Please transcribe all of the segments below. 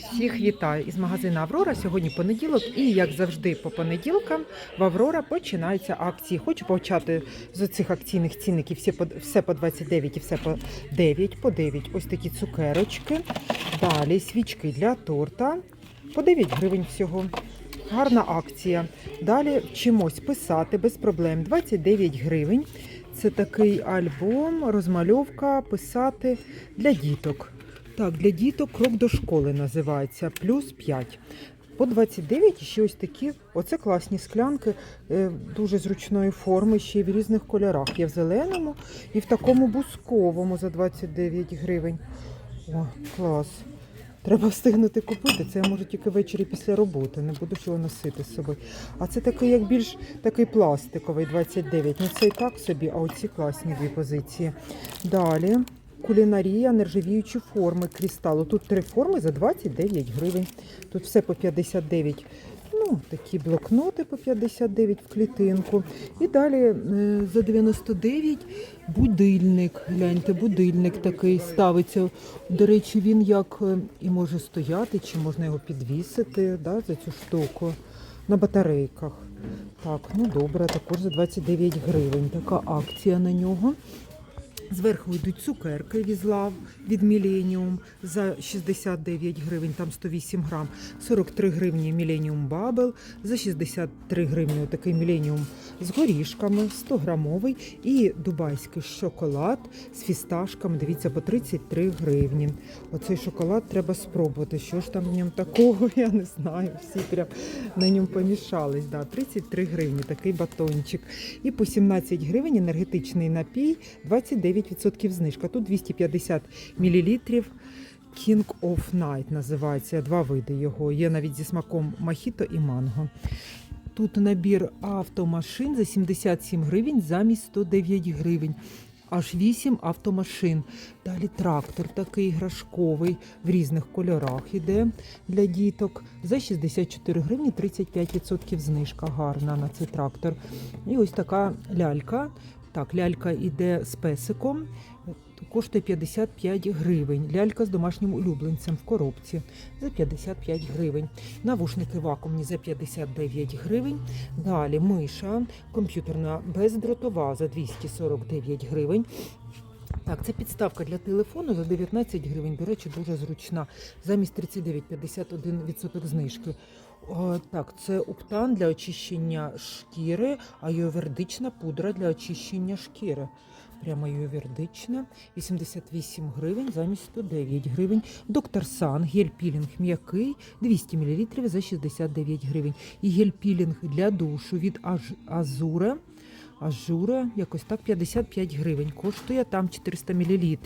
Всіх вітаю із магазину Аврора. Сьогодні понеділок, і як завжди, по понеділкам в Аврора починаються акції. Хочу почати з цих акційних цінників. Всі по все по 29 і все по 9, по 9. Ось такі цукерочки. Далі свічки для торта. По 9 гривень всього. Гарна акція. Далі вчимось писати без проблем. 29 гривень. Це такий альбом, розмальовка, писати для діток. Так, для діток крок до школи називається, плюс 5. По 29 і ще ось такі, оце класні склянки, е, дуже зручної форми, ще й в різних кольорах. Є в зеленому і в такому бусковому за 29 гривень. О, клас. Треба встигнути купити. Це я можу тільки ввечері після роботи, не буду ж його носити з собою. А це такий, як більш такий пластиковий 29. Ну це і так собі, а оці класні дві позиції. Далі кулінарія, нержавіючі форми кристалу. Тут три форми за 29 гривень. Тут все по 59. Ну, такі блокноти по 59 в клітинку. І далі е, за 99 будильник. Гляньте, будильник такий ставиться. До речі, він як е, і може стояти, чи можна його підвісити да, за цю штуку на батарейках. Так, ну добре, також за 29 гривень. Така акція на нього. Зверху йдуть цукерки візлав від Millennium за 69 гривень, там 108 грам, 43 гривні Millennium Bubble, за 63 гривні такий Millennium з горішками, 100 грамовий і дубайський шоколад з фісташками, дивіться, по 33 гривні. Оцей шоколад треба спробувати. Що ж там в ньому такого, я не знаю. Всі прям на ньому помішались. Да, 33 гривні такий батончик. І по 17 гривень енергетичний напій, 29% знижка. Тут 250 мл. King of Night називається. Два види його. Є навіть зі смаком мохіто і манго. Тут набір автомашин за 77 гривень замість 109 гривень. Аж 8 автомашин. Далі трактор такий іграшковий в різних кольорах іде для діток. За 64 гривні 35% знижка гарна на цей трактор. І ось така лялька. Так, лялька йде з песиком. Коштує 55 гривень. Лялька з домашнім улюбленцем в коробці за 55 гривень. Навушники вакуумні за 59 гривень. Далі миша комп'ютерна бездротова за 249 гривень. Так, це підставка для телефону за 19 гривень. До речі, дуже зручна. Замість 39, 51% знижки. О, так, це уктан для очищення шкіри, аювердична пудра для очищення шкіри. Прямо ювердична, 88 гривень замість 109 гривень. Доктор Сан, гель-пілінг м'який, 200 мл за 69 гривень. І гель-пілінг для душу від Аж- Азура. Ажура, якось так 55 гривень коштує, там 400 мл.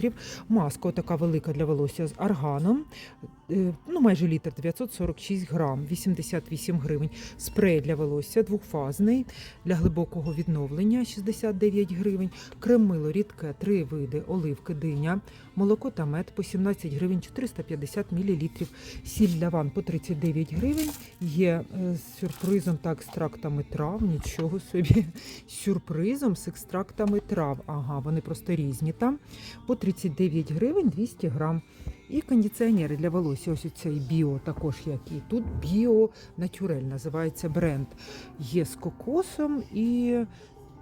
Маска така велика для волосся з арганом, ну майже літр 946 грам, 88 гривень. Спрей для волосся двохфазний для глибокого відновлення 69 гривень. Крем-мило рідке, три види, оливки, диня, молоко та мед по 17 гривень 450 мл. Сіль для ван по 39 гривень. Є е, з сюрпризом та екстрактами трав, нічого собі сюрпризом з екстрактами трав. Ага, вони просто різні там. По 39 гривень 200 грам. І кондиціонери для волосся. Ось цей біо також як і тут. Біо Натюрель називається бренд. Є з кокосом і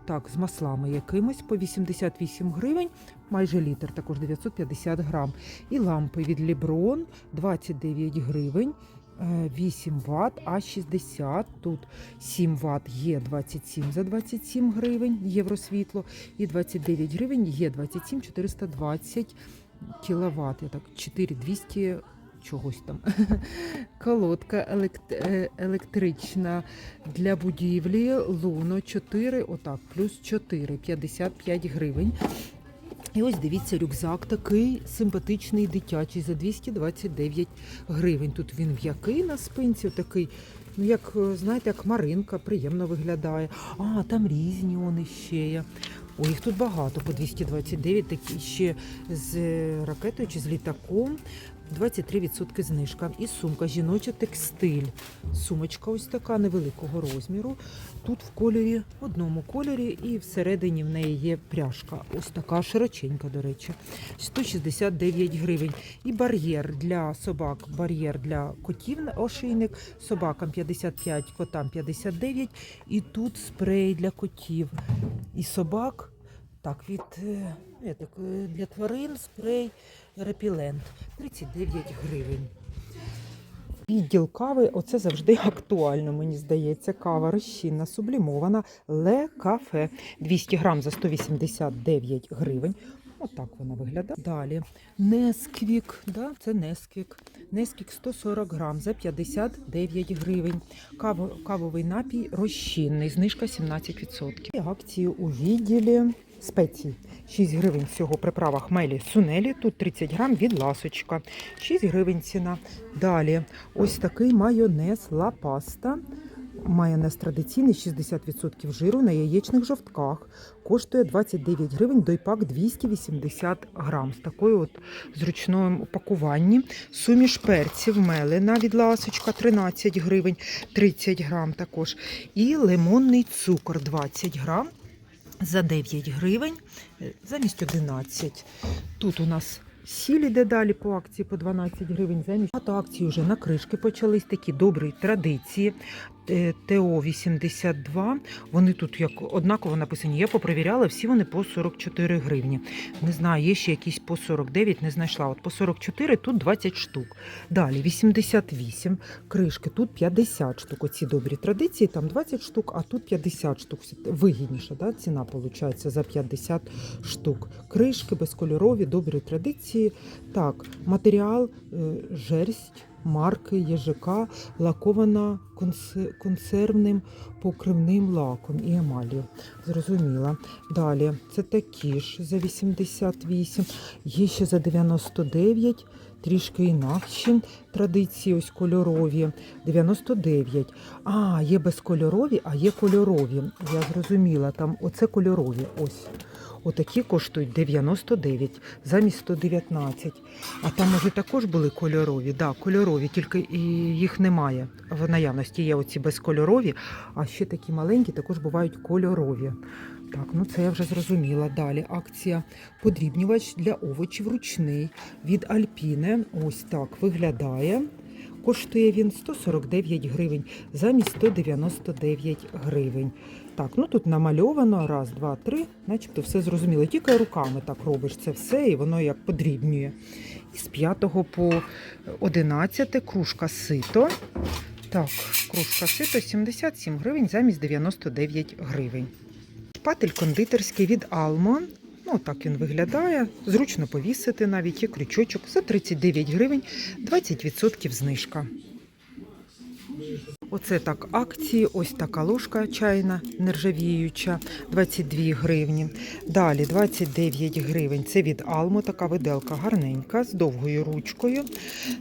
так, з маслами якимось по 88 гривень, майже літр, також 950 грам. І лампи від Ліброн 29 гривень. е, 8 Вт, а 60. Тут 7 Вт є 27 за 27 гривень, євросвітло. І 29 гривень є 27 420 кіловат. Я так 4200 чогось там. Колодка е, електрична для будівлі Луно 4, отак, плюс 4, 55 гривень. І ось дивіться, рюкзак такий симпатичний дитячий за 229 гривень. Тут він м'який на спинці, такий, ну як е, знаєте, як маринка, приємно виглядає. А, там різні вони ще є. Ой, їх тут багато по 229, такі ще з е, ракетою чи з літаком. 23% знижка. І сумка жіноча текстиль. Сумочка ось така невеликого розміру. Тут в кольорі, в одному кольорі, і всередині в неї є пряжка. Ось така широченька, до речі. 169 гривень. І бар'єр для собак, бар'єр для котів ошийник. Собакам 55, котам 59. І тут спрей для котів і собак. Так, від е, я так, е, для тварин спрей репілент 39 гривень. Відділ кави, оце завжди актуально, мені здається. Кава розчинна, сублімована, ле кафе 200 грам за 189 гривень. Отак вона виглядає. Далі Несквік, да, це Несквік. Несквік 140 грам за 59 гривень. Кавовий напій розчинний, знижка 17%. І акції у відділі спецій. 6 гривень всього приправа хмелі сунелі. Тут 30 грам від ласочка. 6 гривень ціна. Далі ось такий майонез ла паста. Майонез традиційний 60% жиру на яєчних жовтках. Коштує 29 гривень, дойпак 280 грам. З такою от зручним упакуванні. Суміш перців мелена від ласочка 13 гривень, 30 грам також. І лимонний цукор 20 грам за 9 гривень, е, замість 11. Тут у нас сіль іде далі по акції по 12 гривень. Замість Багато акцій вже на кришки почались такі добрі традиції. Е, ТО-82, вони тут як однаково написані. Я попровіряла, всі вони по 44 гривні. Не знаю, є ще якісь по 49, не знайшла. От по 44 тут 20 штук. Далі 88 кришки, тут 50 штук. Оці добрі традиції, там 20 штук, а тут 50 штук. Вигідніша да? ціна виходить за 50 штук. Кришки безкольорові, добрі традиції. Так, матеріал, е, жерсть. Марки ЄЖК лакована консе- консервним покривним лаком і емалію. Зрозуміла. Далі це такі ж за 88, є ще за 99, трішки інакші традиції, ось кольорові. 99. А, є безкольорові, а є кольорові. Я зрозуміла, там оце кольорові. Ось. Отакі коштують 99 замість 119. А там може також були кольорові. Да, кольорові, тільки їх немає. В наявності є оці безкольорові, а ще такі маленькі також бувають кольорові. Так, ну це я вже зрозуміла. Далі акція подрібнювач для овочів ручний від Альпіне. Ось так виглядає. Коштує він 149 гривень замість 199 гривень. Так, ну тут намальовано раз, два, три, начебто все зрозуміло. Тільки руками так робиш це все, і воно як подрібнює. І з 5 по 11 кружка сито. Так, кружка сито 77 гривень замість 99 гривень. Шпатель кондитерський від Almo. Ну, так він виглядає. Зручно повісити навіть є крючочок за 39 гривень, 20% знижка. Оце так акції. Ось така ложка чайна нержавіюча, 22 гривні. Далі 29 гривень. Це від Алмо, така виделка гарненька з довгою ручкою.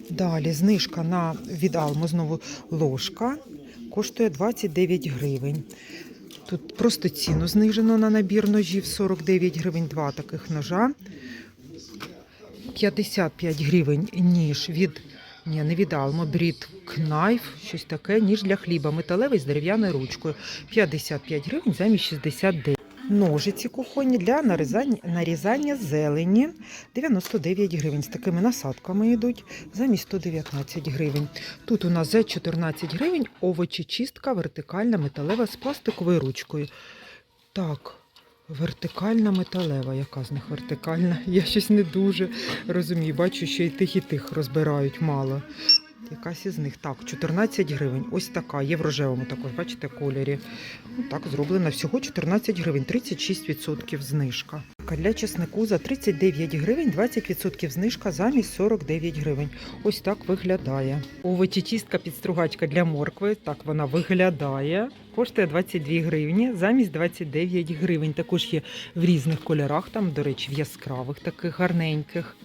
Далі знижка на від Алмо знову ложка. Коштує 29 гривень. Тут просто ціну знижено на набір ножів 49 гривень, два таких ножа. 55 гривень ніж від ні, не від Almo, брід Knife, щось таке, ніж для хліба, металевий з дерев'яною ручкою. 55 гривень замість 69. Ножиці кухонні для нарізання, нарізання зелені 99 гривень. З такими насадками йдуть замість 119 гривень. Тут у нас за 14 гривень овочі чистка вертикальна металева з пластиковою ручкою. Так, вертикальна металева. Яка з них вертикальна? Я щось не дуже розумію. Бачу, що і тих, і тих розбирають мало. Якась із них. Так, 14 гривень. Ось така. Є в рожевому також, бачите, кольорі. Ну, так, зроблена всього 14 гривень, 36% знижка. Для чеснику за 39 гривень 20% знижка замість 49 гривень. Ось так виглядає. Овочечистка підстругачка для моркви. Так вона виглядає. Коштує 22 гривні замість 29 гривень. Також є в різних кольорах, там, до речі, в яскравих таких гарненьких.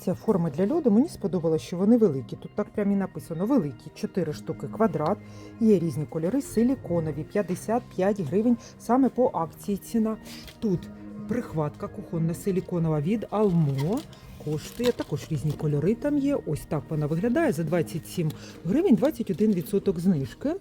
Ця форми для льоду мені сподобалося, що вони великі. Тут так прямо і написано великі, 4 штуки квадрат. Є різні кольори, силіконові, 55 гривень саме по акції ціна. Тут прихватка кухонна силіконова від Almo. Коштує. Також різні кольори там є. Ось так вона виглядає за 27 гривень, 21% знижки.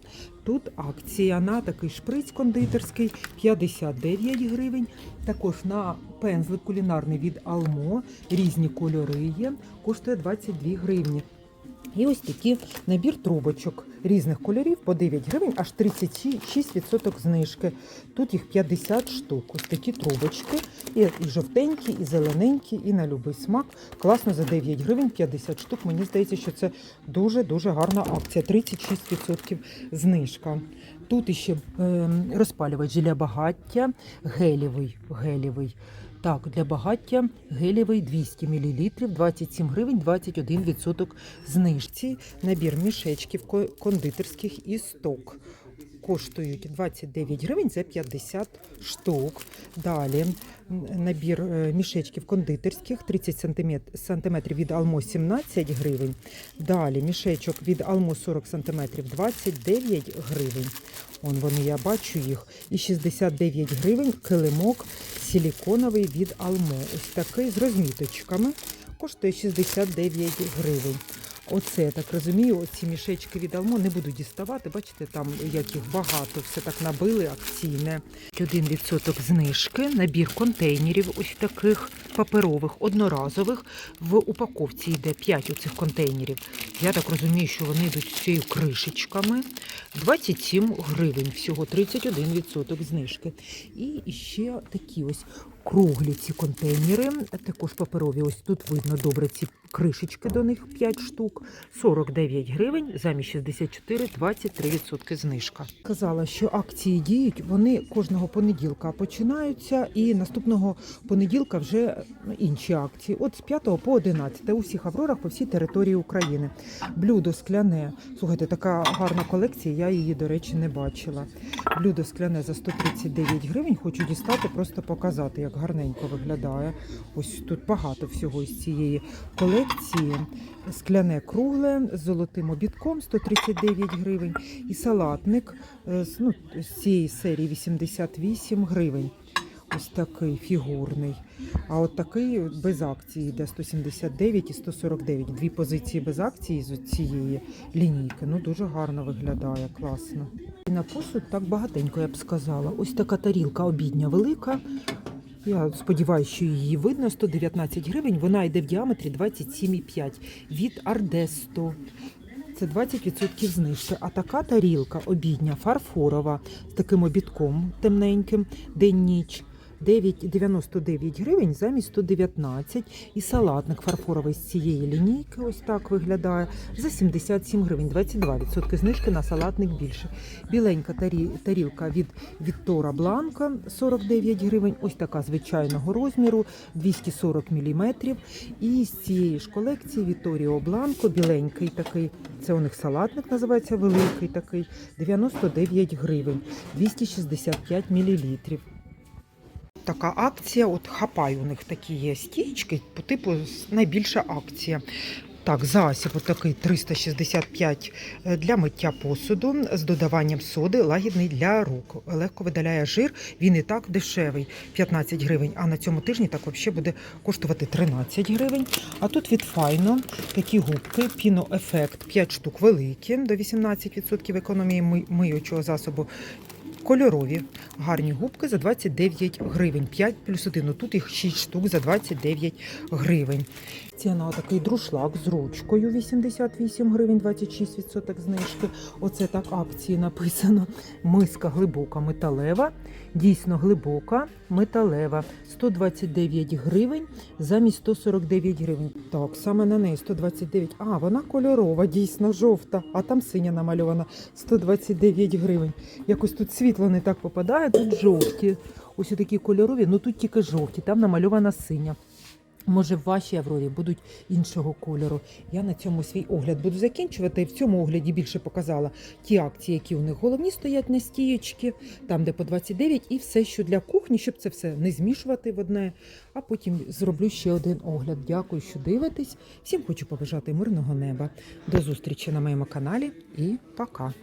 Тут акція на такий шприц кондитерський 59 гривень. Також на пензлик кулінарний від Алмо різні кольори є, коштує 22 гривні. І ось такий набір трубочок різних кольорів по 9 гривень, аж 36% знижки. Тут їх 50 штук. Ось такі трубочки. І, жовтенькі, і зелененькі, і на будь-який смак. Класно за 9 гривень, 50 штук. Мені здається, що це дуже-дуже гарна акція. 36% знижка. Тут іще е, розпалювач для багаття, гелєвий, гелєвий. Так, для багаття гелівий 200 мл, 27 гривень, 21% знижці. Набір мішечків ко- кондитерських і сток. Коштують 29 гривень за 50 штук. Далі набір е, мішечків кондитерських 30 см, від Алмо 17 гривень. Далі мішечок від Алмо 40 см 29 гривень. Он вони, я бачу їх. І 69 гривень килимок силіконовий від Алмо. Ось такий з розміточками. Коштує 69 гривень. Оце, я так розумію, оці мішечки від Алмо не буду діставати. Бачите, там як їх багато, все так набили акційне. 1% знижки, набір контейнерів, ось таких паперових, одноразових. В упаковці йде 5 оцих контейнерів. Я так розумію, що вони йдуть з цією кришечками. 27 гривень, всього 31% знижки. І ще такі ось круглі ці контейнери, також паперові. Ось тут видно добре ці кришечки до них 5 штук. 49 гривень, замість 64 23% знижка. Казала, що акції діють, вони кожного понеділка починаються, і наступного понеділка вже інші акції. От з 5 по 11 у всіх аврорах по всій території України. Блюдо скляне. Слухайте, така гарна колекція, я її, до речі, не бачила. Блюдо скляне за 139 гривень. Хочу дістати, просто показати, як гарненько виглядає. Ось тут багато всього із цієї колекції. Скляне кругле з золотим обідком 139 гривень. І салатник е, з, ну, з цієї серії 88 гривень. Ось такий фігурний. А от такий без акції йде 179 і 149. Дві позиції без акції з цієї лінійки. Ну дуже гарно виглядає, класно. І на посуд так багатенько, я б сказала. Ось така тарілка обідня велика. Я сподіваюся, що її видно 119 гривень. Вона йде в діаметрі 27,5 від Ардесто. Це 20% знижки. А така тарілка обідня, фарфорова, з таким обідком темненьким, день-ніч. 9,99 гривень замість 119. І салатник фарфоровий з цієї лінійки, ось так виглядає, за 77 гривень, 22% знижки на салатник більше. Біленька тарі, тарілка від Віктора Бланка 49 гривень, ось така звичайного розміру, 240 мм. І з цієї ж колекції Віторіо Бланко, біленький такий, це у них салатник називається великий такий, 99 гривень, 265 мл така акція. От хапай у них такі є стічки, по типу найбільша акція. Так, засіб такий 365 е, для миття посуду з додаванням соди, лагідний для рук. Легко видаляє жир. Він і так дешевий 15 гривень. А на цьому тижні так взагалі буде коштувати 13 гривень. А тут від Файно такі губки, піноефект 5 штук великі, до 18% економії миючого засобу. Кольорові гарні губки за 29 гривень. 5 плюс 1. Тут їх 6 штук за 29 гривень. Ціна такий друшлак з ручкою 88 гривень, 26% знижки. Оце так акції написано. Миска глибока металева. Дійсно глибока металева. 129 гривень замість 149 гривень. Так, саме на неї 129. А, вона кольорова, дійсно жовта, а там синя намальована 129 гривень. Якось тут світло не так попадає, тут жовті. Ось такі кольорові, ну тут тільки жовті, там намальована синя. Може, в вашій Аврорі будуть іншого кольору. Я на цьому свій огляд буду закінчувати. В цьому огляді більше показала ті акції, які у них головні стоять на стієчки, там де по 29, і все, що для кухні, щоб це все не змішувати в одне. А потім зроблю ще один огляд. Дякую, що дивитесь. Всім хочу побажати мирного неба. До зустрічі на моєму каналі і пока.